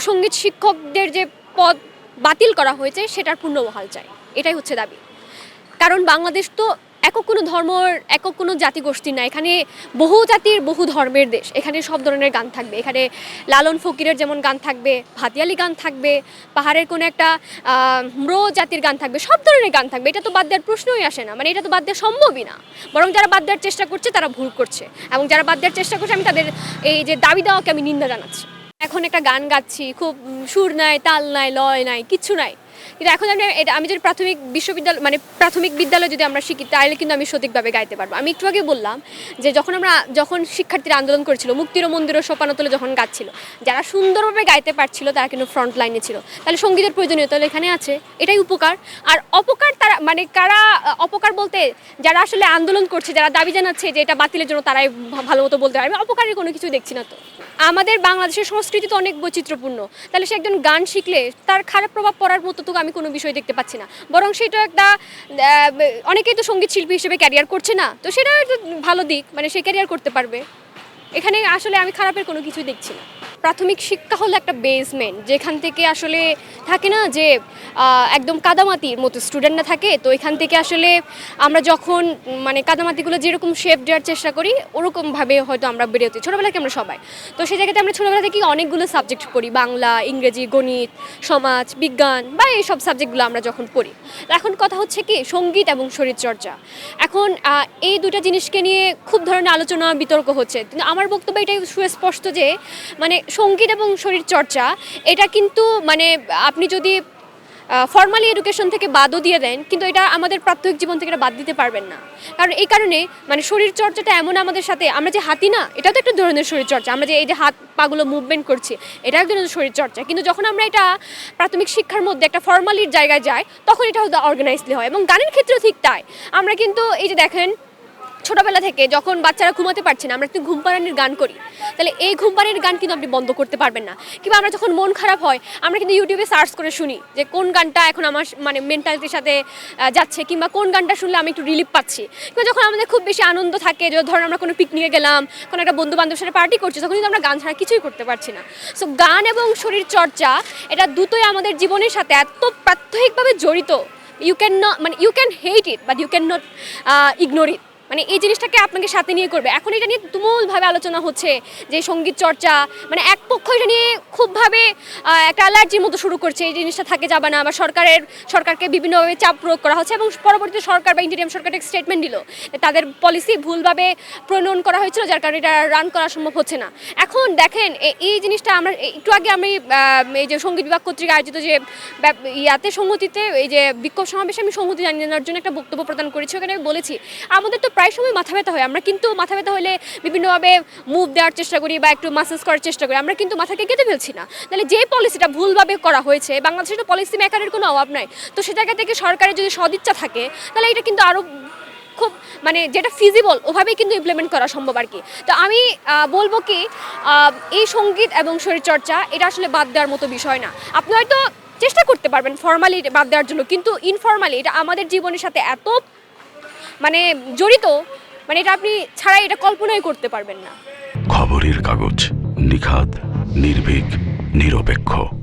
সংগীত শিক্ষকদের যে পদ বাতিল করা হয়েছে, সেটার পুনর্বহাল চাই। এটাই হচ্ছে দাবি। কারণ বাংলাদেশ তো একক কোনো ধর্মর একক কোনো জাতিগোষ্ঠী না। এখানে বহু জাতির, বহু ধর্মের দেশ। এখানে সব ধরনের গান থাকবে। এখানে লালন ফকিরের যেমন গান থাকবে ভাতিয়ালি গান থাকবে, পাহাড়ের কোনো একটা ম্রো জাতির গান থাকবে, সব ধরনের গান থাকবে। এটা তো বাদ দেওয়ার প্রশ্নই আসে না। মানে এটা তো বাদ দেওয়া সম্ভবই না। বরং যারা বাদ দেওয়ার চেষ্টা করছে, তারা ভুল করছে। এবং যারা বাদ দেওয়ার চেষ্টা করছে, আমি তাদের এই যে দাবি দেওয়াকে আমি নিন্দা জানাচ্ছি। এখন একটা গান গাচ্ছি, খুব সুর নাই, তাল নাই, লয় নাই, কিচ্ছু নাই। কিন্তু এখন আমি এটা, আমি যদি প্রাথমিক বিশ্ববিদ্যালয় মানে প্রাথমিক বিদ্যালয়ে যদি আমরা শিখি, তাহলে কিন্তু আমি সঠিকভাবে গাইতে পারব। আমি একটু আগে বললাম যে যখন আমরা, যখন শিক্ষার্থীরা আন্দোলন করেছিল, মুক্তির মন্দির ও সোপানতলে যখন গাচ্ছিল, যারা সুন্দরভাবে গাইতে পারছিল, তারা কিন্তু ফ্রন্ট লাইনে ছিল। তাহলে সঙ্গীতের প্রয়োজনীয়তা এখানে আছে, এটাই উপকার। আর অপকার মানে কারা অপকার বলতে যারা আসলে আন্দোলন করছে, যারা দাবি জানাচ্ছে যে এটা বাতিলের জন্য তারাই ভালো মতো বলতে পারে আমি অপকারের কোনো কিছু দেখছি না তো। আমাদের বাংলাদেশের সংস্কৃতি তো অনেক বৈচিত্র্যপূর্ণ। তাহলে সে একজন গান শিখলে তার খারাপ প্রভাব পড়ার মতো তো আমি কোনো বিষয় দেখতে পাচ্ছি না। বরং সেটা একটা অনেকেই তো সংগীত শিল্পী হিসেবে ক্যারিয়ার করছে না। তো সেটা ভালো দিক মানে সে ক্যারিয়ার করতে পারবে। এখানে আসলে আমি খারাপের কোনো কিছুই দেখছি না। প্রাথমিক শিক্ষা হলো একটা বেসমেন্ট যেখান থেকে আসলে থাকে না যে একদম কাদামাতির মতো স্টুডেন্টরা থাকে। তো এখান থেকে আসলে আমরা যখন মানে কাদামাতিগুলো যেরকম শেপ দেওয়ার চেষ্টা করি, ওরকমভাবে হয়তো আমরা বেড়ে হতে ছোটোবেলা থেকে আমরা সবাই। তো সেই জায়গাতে আমরা ছোটোবেলা থেকে অনেকগুলো সাবজেক্ট পড়ি। বাংলা, ইংরেজি, গণিত, সমাজ, বিজ্ঞান বা এইসব সাবজেক্টগুলো আমরা যখন পড়ি। এখন কথা হচ্ছে কি, সংগীত এবং শরীরচর্চা। এখন এই দুটো জিনিসকে নিয়ে খুব ধরনের আলোচনা, বিতর্ক হচ্ছে। কিন্তু আমার বক্তব্য এটাই সুস্পষ্ট যে মানে সংগীত এবং শরীরচর্চা এটা কিন্তু মানে আপনি যদি ফর্মালি এডুকেশন থেকে বাদও দিয়ে দেন, কিন্তু এটা আমাদের প্রাত্যহিক জীবন থেকে এটা বাদ দিতে পারবেন না। কারণ এই কারণে মানে শরীর চর্চাটা এমন আমাদের সাথে, আমরা যে হাতি না এটা তো একটা ধরনের শরীর চর্চা। আমরা যে এই যে হাত পাগুলো মুভমেন্ট করছি এটা এক ধরনের শরীর চর্চা। কিন্তু যখন আমরা এটা প্রাথমিক শিক্ষার মধ্যে একটা ফর্মালির জায়গায় যাই, তখন এটা হয়তো অর্গানাইজলি হয়। এবং গানের ক্ষেত্রেও ঠিক তাই। আমরা কিন্তু এই যে দেখেন ছোটবেলা থেকে যখন বাচ্চারা ঘুমাতে পারছে না, আমরা ঘুম পাড়ানির গান করি, তাহলে এই ঘুম পাড়ানির গান কিন্তু আপনি বন্ধ করতে পারবেন না। কিংবা আমরা যখন মন খারাপ হয়, আমরা কিন্তু ইউটিউবে সার্চ করে শুনি যে কোন গানটা এখন আমার মানে মেন্টালিটির সাথে যাচ্ছে, কিংবা কোন গানটা শুনলে আমি একটু রিলিফ পাচ্ছি। কিংবা যখন আমাদের খুব বেশি আনন্দ থাকে, যে ধরুন আমরা কোনো পিকনিকে গেলাম, কোনো একটা বন্ধু বান্ধবের সাথে পার্টি করছি, তখন কিন্তু আমরা গান ছাড়া কিছুই করতে পারছি না। সো গান এবং শরীর চর্চা এটা দুটোই আমাদের জীবনের সাথে এত প্রাত্যহিকভাবে জড়িত। ইউ ক্যান নট মানে you can hate it but you can not ignore it মানে এই জিনিসটাকে আপনাকে সাথে নিয়ে করবে। এখন এটা নিয়ে তুমুলভাবে আলোচনা হচ্ছে যে সংগীত চর্চা মানে এক পক্ষ এটা নিয়ে খুবভাবে একটা অ্যালার্জির মতো শুরু করছে, এই জিনিসটা থাকে যাবে না বা সরকারের, সরকারকে বিভিন্নভাবে চাপ প্রয়োগ করা হচ্ছে এবং পরবর্তীতে সরকার বা ইন্ডিয়ান সরকার স্টেটমেন্ট দিল তাদের পলিসি ভুলভাবে প্রণয়ন করা হয়েছিল, যার কারণে এটা রান করা সম্ভব হচ্ছে না। এখন দেখেন এই জিনিসটা আমরা একটু আগে আমি এই যে সংগীত বিভাগ কর্তৃক আয়োজিত যে ইয়াতে সংহতিতে এই যে বিক্ষোভ সমাবেশে আমি সংহতি জানানোর জন্য একটা বক্তব্য প্রদান করেছি, ওখানে আমি বলেছি, আমাদের তো প্রায় সময় মাথা ব্যথা হয়, আমরা কিন্তু মাথা ব্যথা হলে বিভিন্নভাবে মুভ দেওয়ার চেষ্টা করি বা একটু মাসাজ করার চেষ্টা করি, আমরা কিন্তু মাথাকে কেটে ফেলছি না। তাহলে যে পলিসিটা ভুলভাবে করা হয়েছে? বাংলাদেশের তো পলিসি মেকারের কোনো অভাব নাই। তো সে জায়গা থেকে সরকারের যদি সদিচ্ছা থাকে, তাহলে এটা কিন্তু আরও খুব মানে যেটা ফিজিবল ওভাবেই কিন্তু ইমপ্লিমেন্ট করা সম্ভব আর কি। তো আমি বলব কি এই সংগীত এবং শরীরচর্চা, এটা আসলে বাদ দেওয়ার মতো বিষয় না। আপনি হয়তো চেষ্টা করতে পারবেন ফর্মালি বাদ দেওয়ার জন্য, কিন্তু ইনফর্মালি এটা আমাদের জীবনের সাথে এত মানে জড়িত মানে এটা আপনি ছাড়াই এটা কল্পনাই করতে পারবেন না। খবরের কাগজ নিখাদ, নির্ভীক। নিরপেক্ষ।